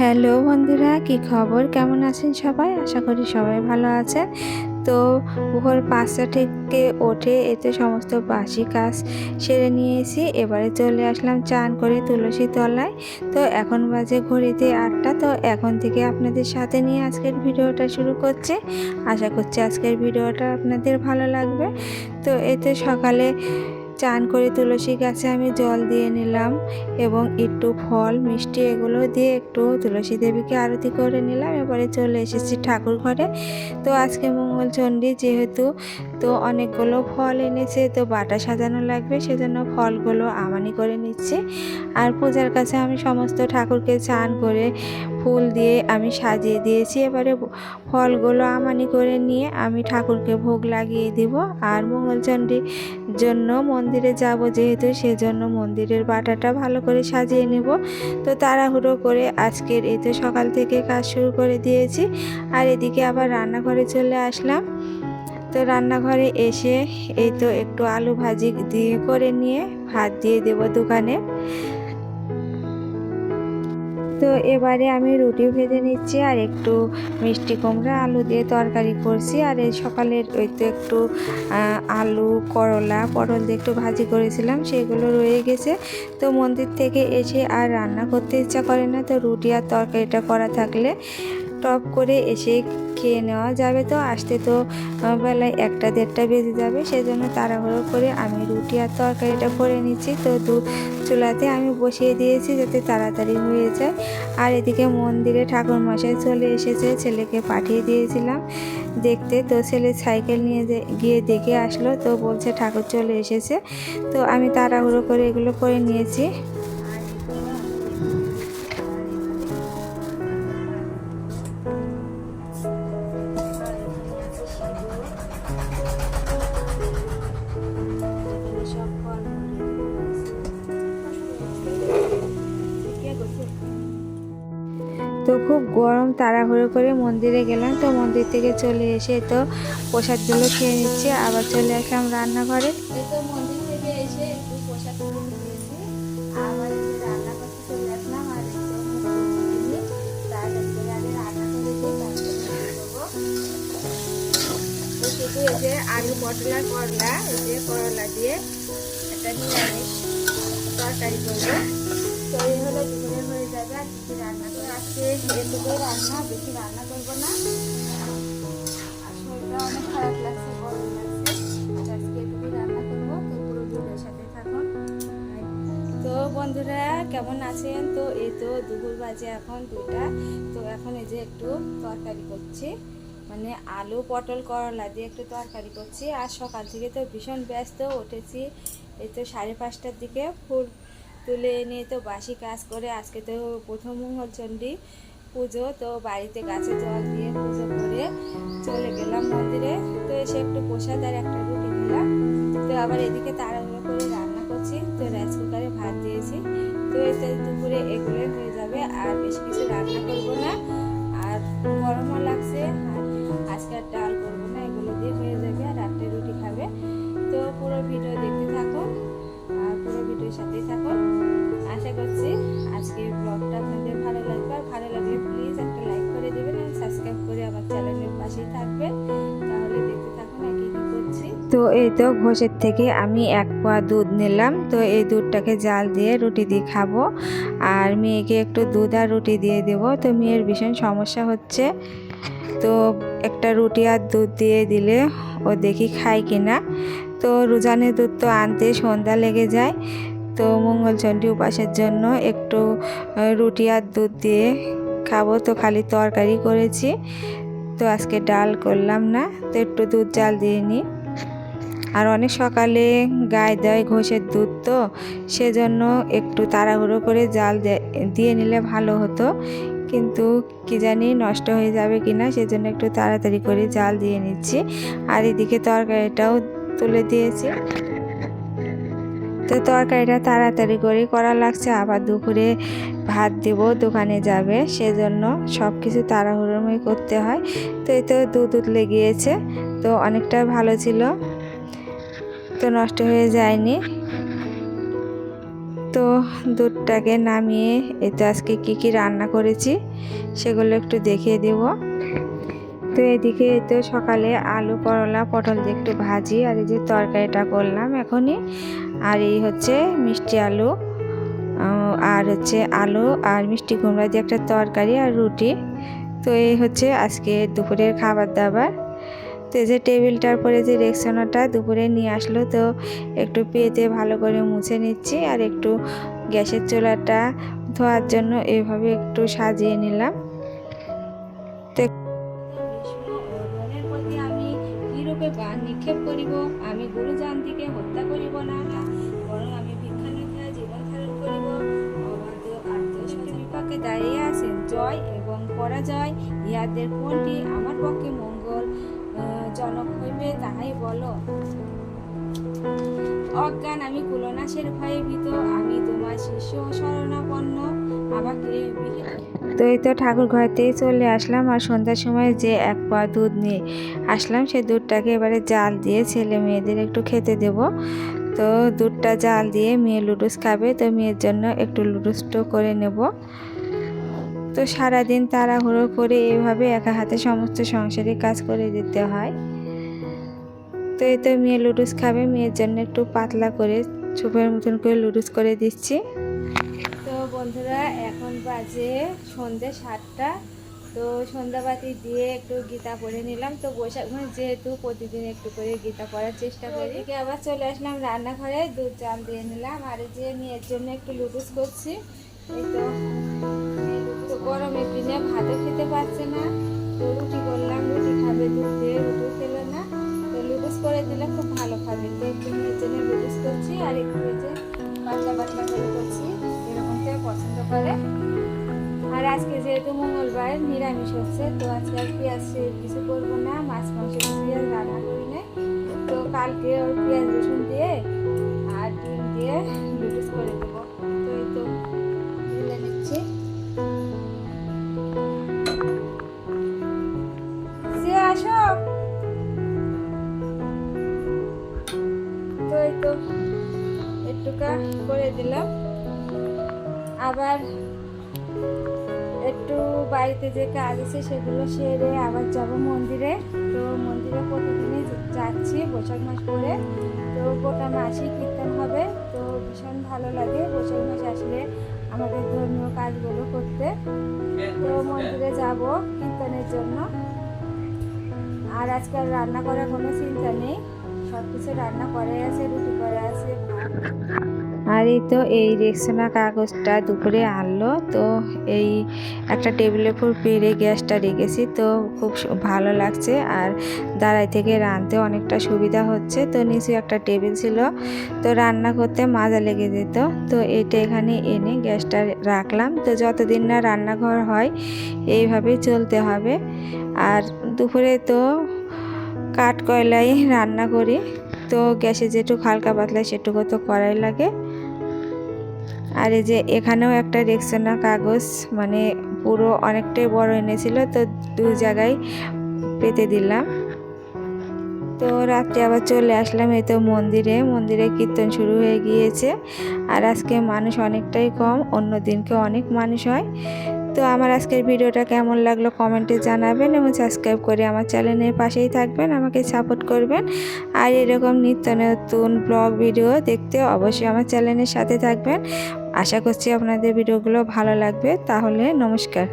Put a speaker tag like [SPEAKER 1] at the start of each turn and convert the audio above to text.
[SPEAKER 1] Hello বন্ধুরা, কি খবর? কেমন আছেন সবাই? আশা করি সবাই ভালো আছেন। তো ভোর পাঁচটা থেকে ওঠে এতে সমস্ত বাসি কাজ সেরে নিয়েছি। এবারে চলে আসলাম চান করে তুলসী তলায়। তো এখন বাজে ঘড়িতে আটটা। তো এখন থেকে আপনাদের সাথে নিয়ে আজকের ভিডিওটা শুরু করছে। আশা করছি আজকের ভিডিওটা আপনাদের ভালো লাগবে। তো এতে সকালে চান করে তুলসী গাছে আমি জল দিয়ে নিলাম এবং একটু ফল, মিষ্টি এগুলো দিয়ে একটু তুলসী দেবীকে আরতি করে নিলাম। এবারে চলে এসেছি ঠাকুর ঘরে। তো আজকে মঙ্গল চণ্ডী যেহেতু, তো অনেকগুলো ফল এনেছে, তো বাটা সাজানো লাগবে, সেজন্য ফলগুলো আমানি করে নিচ্ছি। আর পূজার কাছে আমি সমস্ত ঠাকুরকে চান করে ফুল দিয়ে আমি সাজিয়ে দিয়েছি। এবারে ফলগুলো আমানি করে নিয়ে আমি ঠাকুরকে ভোগ লাগিয়ে দিব। আর মঙ্গলচণ্ডীর জন্য মন্দিরে যাব যেহেতু, সেজন্য মন্দিরের বাটাটা ভালো করে সাজিয়ে নেব। তো তাড়াহুড়ো করে আজকের এই তো সকাল থেকে কাজ শুরু করে দিয়েছি। আর এদিকে আবার রান্নাঘরে চলে আসলাম। তো রান্নাঘরে এসে এই তো একটু আলু ভাজি দিয়ে করে নিয়ে ভাত দিয়ে দেব দোকানে। তো এবারে আমি রুটি ভেজে নিচ্ছি আর একটু মিষ্টি কুমড়া, আলু দিয়ে তরকারি করছি। আর এই সকালের ওই তো একটু আলু, করলা, পটল দিয়ে একটু ভাজি করেছিলাম, সেগুলো রয়ে গেছে। তো মন্দির থেকে এসে আর রান্না করতে ইচ্ছা করে না, তো রুটি আর তরকারিটা করা থাকলে টপ করে এসে খেয়ে নেওয়া যাবে তো, আসতে তো বেলায় একটা দেড়টা বেজে যাবে, সেজন্য তাড়াহুড়ো করে আমি রুটি আর তরকারিটা করে নিচ্ছি। তো দু চুলাতে আমি বসিয়ে দিয়েছি যাতে তাড়াতাড়ি হয়ে যায়। আর এদিকে মন্দিরে ঠাকুর মশাই চলে এসেছে, ছেলেকে পাঠিয়ে দিয়েছিলাম। দেখতে তো ছেলে সাইকেল নিয়ে গিয়ে দেখে আসলো, তো বলছে ঠাকুর চলে এসেছে। তো আমি তাড়াহুড়ো করে এগুলো করে নিয়েছি। তো খুব গরম তাড়াহুড়ো করে মন্দিরে গেলাম। তো মন্দির থেকে চলে এসে তো প্রসাদগুলো খেয়ে নিচ্ছে। আবার চলে আসলাম রান্নাঘরে। তো রান্না চলে আসলাম। আলু পটল, করলা, এই যে করলা দিয়ে একটা তরকারি করব। তো এই হলো রান্না করে রান্না বেশি রান্না করব না শরীরটা অনেক খারাপ লাগছে রান্না করব তো সাথে তো বন্ধুরা, কেমন আছেন? তো এই তো দুপুর বাজে এখন দুটা তো এখন এই যে একটু তরকারি করছি। মানে আলু পটল করলা দিয়ে একটু তরকারি করছি। আর সকাল থেকে তো ভীষণ ব্যস্ত, উঠেছি। এই তো সাড়ে পাঁচটার দিকে ফুল তুলে এনে তো বাসি কাজ করে আজকে তো প্রথম মঙ্গলচণ্ডী পুজো, তো বাড়িতে গাছে জল দিয়ে পুজো করে চলে গেলাম মন্দিরে। তো এসে একটু প্রসাদ আর একটা রুটি নিলাম। তো আবার এদিকে তাড়াহুড়ো করে রান্না করছি। তো রাইস কুকারে ভাত দিয়েছি। তো এতে দুপুরে এগুলো হয়ে যাবে। আর বেশি কিছু রান্না করব না। আর গরমও লাগছে। আর তো এই তো ঘোষের থেকে আমি এক পোয়া দুধ নিলাম। তো এই দুধটাকে জাল দিয়ে রুটি দিয়ে খাব। আর মেয়েকে একটু দুধ আর রুটি দিয়ে দেবো। তো মেয়ের ভীষণ সমস্যা হচ্ছে। তো একটা রুটি আর দুধ দিয়ে দিলে ও দেখি খায় কিনা। তো রোজানের দুধ তো আনতে সন্ধ্যা লেগে যায়। তো মঙ্গলচণ্ডী উপাসের জন্য একটু রুটি আর দুধ দিয়ে খাব। তো খালি তরকারি করেছি। তো আজকে ডাল করলাম না। তো একটু দুধ জাল দিয়ে নিই। আর অনেক সকালে গায়ে দেয় ঘষের দুধ তো, সেজন্য একটু তাড়াহুড়ো করে জাল দিয়ে নিলে ভালো হতো। কিন্তু কি জানি নষ্ট হয়ে যাবে কি না সেজন্য একটু তাড়াতাড়ি করে জাল দিয়ে নিচ্ছি। আর এদিকে তরকারিটাও তুলে দিয়েছি। তো তরকারিটা তাড়াতাড়ি করে করা লাগছে, আবার দুপুরে ভাত দেব, দোকানে যাবে, সেজন্য সব কিছু তাড়াহুড়োময় করতে হয়। তো এই তো দুধ উতলে গিয়েছে তো অনেকটা ভালো ছিল। তো নষ্ট হয়ে যায়নি। তো দুধটাকে নামিয়ে এতে আজকে কি কি রান্না করেছি, সেগুলো একটু দেখিয়ে দেব। তো এদিকে তো সকালে আলু, করলা, পটল দিয়ে একটু ভাজি আর এই যে তরকারিটা করলাম এখনই। আর এই হচ্ছে মিষ্টি আলু আর হচ্ছে আলু আর মিষ্টি কুমড়া দিয়ে একটা তরকারি আর রুটি। তো এই হচ্ছে আজকে দুপুরের খাবার দাবার। তো যে টেবিলটার পরে যে রেকশনাটা দুপুরে নিয়ে আসলো, তো একটু পেতে ভালো করে মুছে নিচ্ছি আর একটু গ্যাসের চুলাটা ধোয়ার জন্য এভাবে একটু সাজিয়ে নিলাম। তো আমি নিক্ষেপ করিব? আমি গুরুজান্তিকে হত্যা করিব না বরং আমি ভিক্ষানিধায় জীবন ধারণ করিব। অবাধ আত্মসত্য বিপাকে দাঁড়িয়ে আছেন জয় এবং পরাজয়, ইহাদের কোনটি আমার পক্ষে জনক হইবে তাহাই বলো। অজ্ঞান আমি কুলনাশের ভয়ে ভীত, আমি তোমার শিষ্য শরণাপন্ন আমাকে তো এই তো ঠাকুর ঘরতেই চলে আসলাম, আর সন্ধ্যার সময় যে এক পা দুধ নিয়ে আসলাম সেই দুধটাকে এবারে জাল দিয়ে ছেলে মেয়েদের একটু খেতে দেব। তো দুধটা জাল দিয়ে মেয়ে লুডুস খাবে, তো মেয়ের জন্য একটু লুডুসটো করে নেব। তো সারাদিন তাড়াহুড়ো করে এভাবে একা হাতে সমস্ত সংসারে কাজ করে দিতে হয়। তো এই তো মেয়ে লুডুস খাবে, মেয়ের জন্য একটু পাতলা করে ছোপের মতন করে লুডুস করে দিচ্ছি। তো বন্ধুরা, এখন বাজে সন্ধে সাতটা। তো সন্ধ্যাবাতি দিয়ে একটু গীতা পড়ে নিলাম। তো বৈশাখ মাস যেহেতু প্রতিদিন একটু করে গীতা পড়ার চেষ্টা করি। আবার চলে আসলাম রান্নাঘরে, দুধ চাল দিয়ে নিলাম। আর যে মেয়ের জন্য একটু লুডুস করছি। এই তো দিনে ভাতও খেতে পারছে না। তো রুটি করলাম, রুটি খাবে, দুধ দিয়ে রুটি খেলো না। তো লুডুস করে দিলে খুব ভালো খাবে। তো একটু জন্য লুডুস করছি আর একটু যে পাতলা পাতলা করে করছি এরকমটাই পছন্দ করে। আর আজকে যেহেতু মঙ্গলবার, নিরামিষ হচ্ছে, তো আজকে আর পেঁয়াজ কিছু করব না, মাছ, মাংস, পেঁয়াজ, রান্না করি না তো কালকে ওর পেঁয়াজ রসুন দিয়ে আর ডিম দিয়ে একটুকা করে দিলাম। আবার একটু বাড়িতে যে কাজ আছে সেগুলো সেরে আবার যাব মন্দিরে। তো মন্দিরে প্রতিদিনই যাচ্ছি বৈশাখ মাস করে তো গোটা মাসই কীর্তন হবে। তো ভীষণ ভালো লাগে বৈশাখ মাস আসলে আমাদের ধর্মীয় কাজগুলো করতে। তো মন্দিরে যাব কীর্তনের জন্য। আর আজকাল রান্না করার কোনো চিন্তা নেই। কিছু রান্না আছে আর এই তো এই রেক্সোনা কাগজটা দুপুরে আনলো, তো এই একটা টেবিলের উপর পেরে গ্যাসটা রেখেছি, তো খুব ভালো লাগছে। আর দাঁড়াই থেকে রাঁধতে অনেকটা সুবিধা হচ্ছে, তো নিচে একটা টেবিল ছিল, তো রান্না করতে মাজা লেগে যেত। তো এটা এখানে এনে গ্যাসটা রাখলাম, তো যতদিন না রান্নাঘর হয়, এইভাবেই চলতে হবে। আর দুপুরে তো কাঠ কয়লায় রান্না করি। তো গ্যাসে যেটুকু হালকা পাতলা সেটুকু তো করাই লাগে। আর এই যে এখানেও একটা রেক্সোনা কাগজ মানে পুরো অনেকটাই বড় এনেছিল, তো দু জায়গায় পেতে দিলাম। তো রাত্রে আবার চলে আসলাম এই তো মন্দিরে। মন্দিরে কীর্তন শুরু হয়ে গিয়েছে। আর আজকে মানুষ অনেকটাই কম অন্য দিনকে অনেক মানুষ হয়। তো আমার আজকের ভিডিওটা কেমন লাগল কমেন্টে জানাবেন এবং সাবস্ক্রাইব করে আমার চ্যানেলের পাশেই থাকবেন, আমাকে সাপোর্ট করবেন। আর এরকম নিত্য নতুন ব্লগ ভিডিও দেখতে অবশ্যই আমার চ্যানেলের সাথে থাকবেন। আশা করছি আপনাদের ভিডিওগুলো ভালো লাগবে। তাহলে নমস্কার।